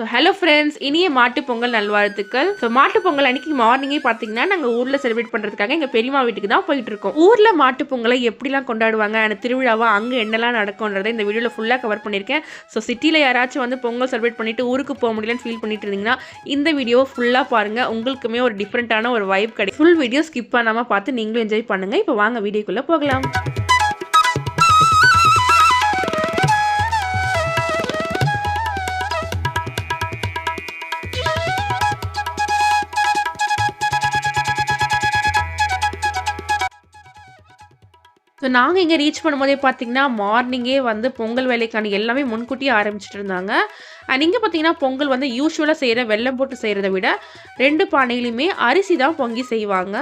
So hello friends இனிய மாட்டு பொங்கல் நல்வாழ்த்துக்கள். ஸோ மாட்டு பொங்கல் அன்னைக்கு மார்னிங்கே பார்த்தீங்கன்னா நாங்கள் ஊரில் செலிப்ரேட் பண்ணுறதுக்காக எங்கள் பெரியம்மா வீட்டுக்கு தான் போயிட்டு இருக்கோம். ஊரில் மாட்டு பொங்கலை எப்படிலாம் கொண்டாடுவாங்க? அந்த திருவிழாவா? அங்கே என்னெல்லாம் நடக்கும்ன்றதை இந்த வீடியோவில் ஃபுல்லாக கவர் பண்ணியிருக்கேன். ஸோ சிட்டியில் யாராச்சும் வந்து பொங்கல் செலிப்ரேட் பண்ணிட்டு ஊருக்கு போக முடியலன்னு ஃபீல் பண்ணிட்டு இருந்தீங்கன்னா இந்த வீடியோ ஃபுல்லாக பாருங்கள் உங்களுக்குமே ஒரு டிஃப்ரெண்ட்டான ஒரு வைப் கிடைக்கும். ஃபுல் வீடியோ ஸ்கிப் பண்ணாமல் பார்த்து நீங்களும் என்ஜாய் பண்ணுங்கள் இப்போ வாங்க வீடியோக்குள்ளே போகலாம். ஸோ நாங்கள் இங்கே ரீச் பண்ணும்போதே பார்த்தீங்கன்னா மார்னிங்கே வந்து பொங்கல் வேலைக்கான எல்லாமே முன்கூட்டியே ஆரம்பிச்சிட்டு இருந்தாங்க. அண்ட் இங்கே பார்த்தீங்கன்னா பொங்கல் வந்து யூஸ்வலாக செய்கிற வெள்ளம் போட்டு செய்கிறத விட ரெண்டு பானையிலுமே அரிசி தான் பொங்கி செய்வாங்க.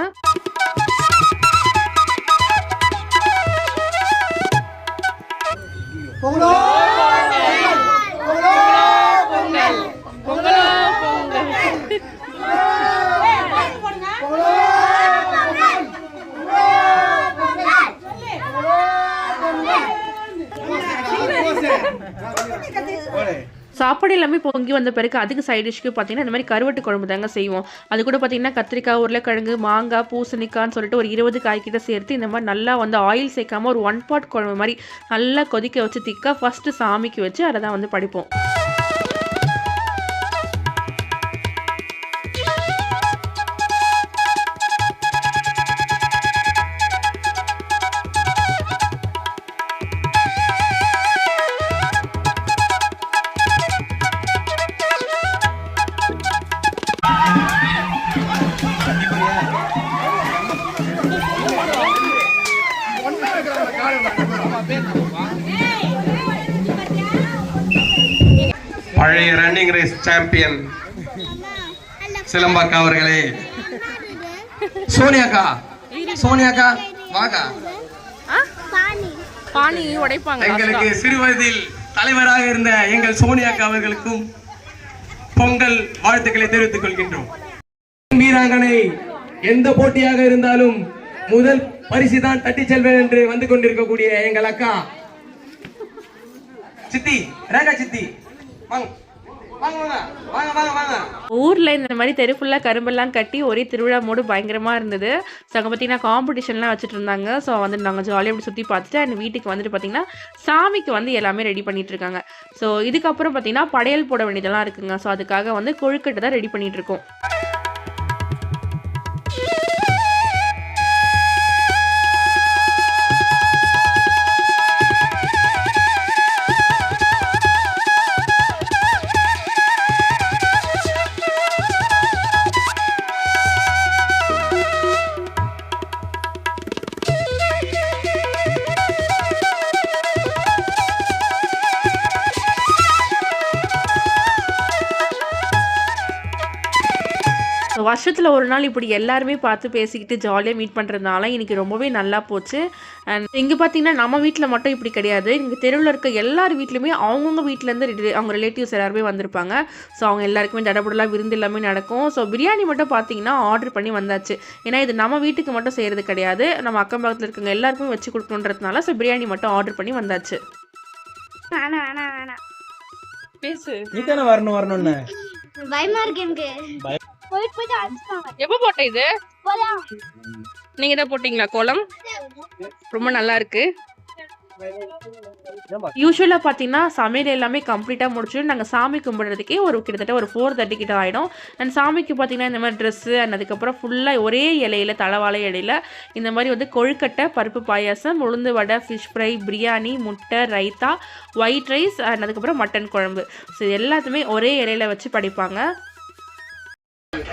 சாப்பாடு எல்லாமே பொங்கி வந்த பிறகு அதுக்கு சைட் டிஷ்க்கு பார்த்தீங்கன்னா இந்த மாதிரி கருவட்டு குழம்பு தாங்க செய்வோம். அது கூட பார்த்தீங்கன்னா கத்திரிக்காய் உருளைக்கிழங்கு மாங்காய் பூசணிக்கான்னு சொல்லிட்டு ஒரு இருபது காய்கிட்ட சேர்த்து இந்த மாதிரி நல்லா வந்து ஆயில் சேர்க்காம ஒரு ஒன் பாட் குழம்பு மாதிரி நல்லா கொதிக்க வச்சு திக்காக ஃபஸ்ட்டு சாமிக்கு வச்சு அதை தான் வந்து படிப்போம். பழைய ரன்னிங் ரேஸ் சாம்பியன் சிலம்பாக்கா அவர்களே. சோனியாக்கா சோனியாக்கா வாக்கா. உடைப்பாங்க. எங்களுக்கு சிறு வயதில் தலைவராக இருந்த எங்கள் சோனியாக்கா அவர்களுக்கும் பொங்கல் வாழ்த்துக்களை தெரிவித்துக் கொள்கின்றோம். வீராங்கனை எந்த போட்டியாக இருந்தாலும் முதல் பரிசு தான் தட்டி செல்வேன் என்று வந்து கொண்டிருக்கக்கூடிய எங்கள் அக்கா. சித்தி ரேகா சித்தி. வாங்க. ஊரில் இந்த மாதிரி தெரு ஃபுல்லாக கரும்பெல்லாம் கட்டி ஒரே திருவிழா மூடு பயங்கரமாக இருந்தது. ஸோ அங்கே பார்த்தீங்கன்னா காம்படிஷன்லாம் வச்சுட்டு இருந்தாங்க. ஸோ வந்து நாங்கள் ஜாலியாக அப்படி சுற்றி பார்த்துட்டு அண்ட் வீட்டுக்கு வந்துட்டு பார்த்தீங்கன்னா சாமிக்கு வந்து எல்லாமே ரெடி பண்ணிட்டு இருக்காங்க. ஸோ இதுக்கப்புறம் பார்த்தீங்கன்னா படையல் போட வேண்டியதெல்லாம் இருக்குங்க. ஸோ அதுக்காக வந்து கொழுக்கட்டை தான் ரெடி பண்ணிட்டு இருக்கோம். வருஷத்தில் ஒரு நாள் இப்படி எல்லாருமே பார்த்து பேசிக்கிட்டு ஜாலியாக மீட் பண்ணுறதுனால இன்னைக்கு ரொம்பவே நல்லா போச்சு. அண்ட் இங்கே பார்த்தீங்கன்னா நம்ம வீட்டில் மட்டும் இப்படி கிடையாது. இங்கே தெருவில் இருக்க எல்லார் வீட்லையுமே அவங்கவுங்க வீட்டிலேருந்து அவங்க ரிலேட்டிவ்ஸ் எல்லாருமே வந்திருப்பாங்க. ஸோ அவங்க எல்லாருக்குமே தடபுடலாக விருந்து எல்லாமே நடக்கும். ஸோ பிரியாணி மட்டும் பார்த்தீங்கன்னா ஆர்டர் பண்ணி வந்தாச்சு. ஏன்னா இது நம்ம வீட்டுக்கு மட்டும் செய்கிறது கிடையாது. நம்ம அக்கம் பக்கத்தில் இருக்கவங்க எல்லாருக்குமே வச்சு கொடுக்கணுன்றதுனால ஸோ பிரியாணி மட்டும் ஆர்டர் பண்ணி வந்தாச்சு. வேணாம் வேணாம் வேணாம். பேசு. நீ தானே வரணும் வரணும்னு. பயமா இருக்கு எனக்கு. போயிட்டு போயிட்டு அடிச்சுட்டாங்க எப்போ போட்ட இது? நீங்கள் தான் போட்டிங்களா? கோலம்? ரொம்ப நல்லா இருக்கு யூஸ்வலாக பார்த்தீங்கன்னா சமையல் எல்லாமே கம்ப்ளீட்டாக முடிச்சுட்டு நாங்கள் சாமி கும்பிடுறதுக்கே ஒரு கிட்டத்தட்ட ஒரு ஃபோர் தேர்ட்டி கிட்ட ஆகிடும் அண்ட் சாமிக்கு பார்த்தீங்கன்னா இந்த மாதிரி ட்ரெஸ்ஸு அண்ட் அதுக்கப்புறம் ஃபுல்லாக ஒரே இலையில தலவாழை இலையில இந்த மாதிரி வந்து கொழுக்கட்டை பருப்பு பாயாசம் உளுந்து வடை ஃபிஷ் ஃப்ரை பிரியாணி முட்டை ரைத்தா ஒயிட் ரைஸ் அண்ட் அதுக்கப்புறம் மட்டன் குழம்பு. ஸோ எல்லாத்தையுமே ஒரே இலையில வச்சு படிப்பாங்க.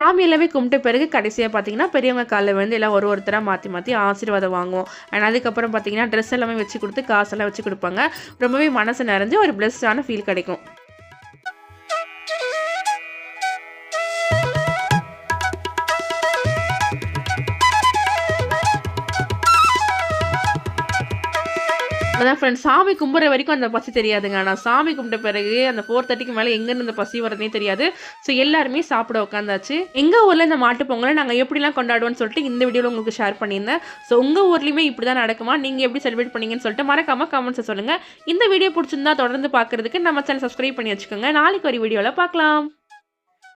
சாமி எல்லாமே கும்பிட்ட பிறகு கடைசியாக பார்த்தீங்கன்னா பெரியவங்க காலில் வந்து எல்லாம் ஒரு ஒருத்தராக மாற்றி மாற்றி ஆசீர்வாதம் வாங்குவோம். அண்ட் அதுக்கப்புறம் பார்த்தீங்கன்னா ட்ரெஸ் எல்லாமே வச்சு கொடுத்து காசெல்லாம் வச்சு கொடுப்பாங்க. ரொம்பவே மனசு நிறைஞ்சு ஒரு பிளஸ்டான ஃபீல் கிடைக்கும். அதான் ஃப்ரெண்ட்ஸ் சாமி கும்பிட்ற வரைக்கும் அந்த பசி தெரியாதுங்க. ஆனால் சாமி கும்பிட்ட பிறகு அந்த ஃபோர் தேர்ட்டிக்கு மேலே எங்கேருந்து அந்த பசி வரதுனே தெரியாது. ஸோ எல்லாருமே சாப்பிட உட்காந்தாச்சு எங்கள் ஊரில் இந்த மாட்டு பொங்கலை நாங்கள் எப்படிலாம் கொண்டாடுவோம்னு சொல்லிட்டு இந்த வீடியோவில் உங்களுக்கு ஷேர் பண்ணியிருந்தேன். ஸோ உங்கள் ஊர்லேயுமே இப்படி தான் நடக்குமா? நீங்கள் எப்படி செலிப்ரேட் பண்ணீங்கன்னு சொல்லிட்டு மறக்காம கமெண்ட்ஸை சொல்லுங்கள் இந்த வீடியோ பிடிச்சிருந்தா தொடர்ந்து பார்க்குறதுக்கு நம்ம சேனல் சப்ஸ்கிரைப் பண்ணி வச்சுக்கோங்க. நாளைக்கு ஒரு வீடியோவில் பார்க்கலாம்.